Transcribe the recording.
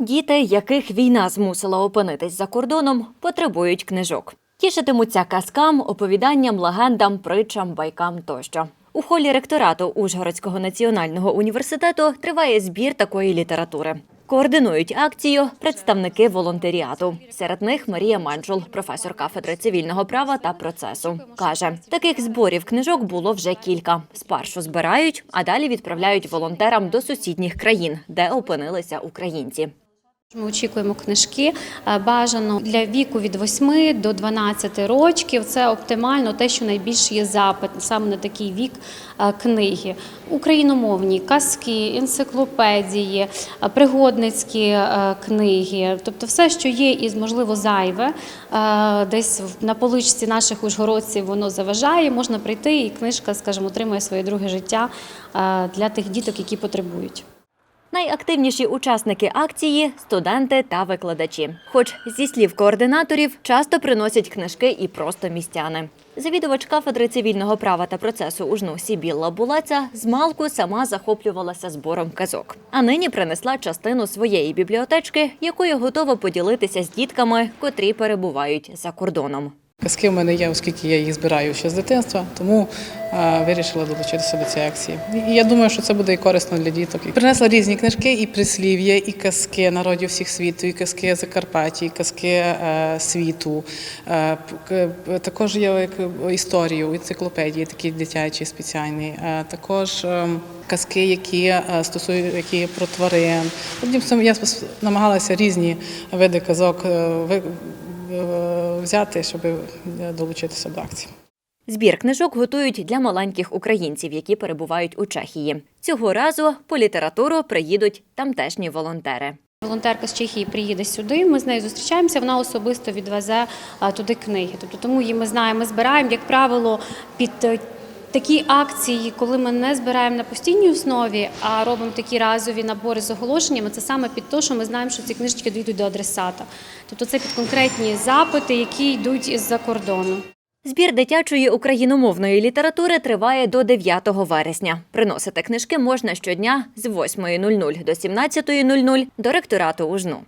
Діти, яких війна змусила опинитись за кордоном, потребують книжок. Тішитимуться казкам, оповіданням, легендам, притчам, байкам тощо. У холі ректорату Ужгородського національного університету триває збір такої літератури. Координують акцію представники волонтеріату. Серед них Марія Манджул, професор кафедри цивільного права та процесу. Каже, таких зборів книжок було вже кілька. Спершу збирають, а далі відправляють волонтерам до сусідніх країн, де опинилися українці. Ми очікуємо книжки е, бажано для віку від 8 до 12 років. Це оптимально те, що найбільше є запит саме на такий вік е, книги. Україномовні казки, енциклопедії, е, пригодницькі книги, тобто все, що є і можливо зайве, десь на поличці наших ужгородців воно заважає. Можна прийти, і книжка, скажімо, отримує своє друге життя для тих діток, які потребують. Найактивніші учасники акції студенти та викладачі. Хоч зі слів координаторів, часто приносять книжки і просто містяни. Завідувач кафедри цивільного права та процесу УЖНУ Сібілла Булаця з малку сама захоплювалася збором казок. А нині принесла частину своєї бібліотечки, якою готова поділитися з дітками, котрі перебувають за кордоном. Казки в мене є, оскільки я їх збираю ще з дитинства, тому е, вирішила долучитися до цієї акції. І я думаю, що це буде і корисно для діток. Принесла різні книжки, і прислів'я, і казки народів всіх світу, і казки Закарпаття, і казки е, світу. Е, також є історію, енциклопедії, такі дитячі спеціальні. Також казки, які стосують які про тварин. Я намагалася різні види казок взяти, щоб е, долучитися до акції. Збір книжок готують для маленьких українців, які перебувають у Чехії. Цього разу по літературу приїдуть тамтешні волонтери. Волонтерка з Чехії приїде сюди. Ми з нею зустрічаємося. Вона особисто відвезе туди книги. Тобто, тому її ми знаємо, ми збираємо, як правило, під е, такі акції, коли ми не збираємо на постійній основі, а робимо такі разові набори з оголошеннями. Це саме під те, що ми знаємо, що ці книжечки дійдуть до адресата. Тобто, це під конкретні запити, які йдуть із-за кордону. Збір дитячої україномовної літератури триває до 9 вересня. Приносити книжки можна щодня з 8.00 до 17.00 до ректорату УЖНУ.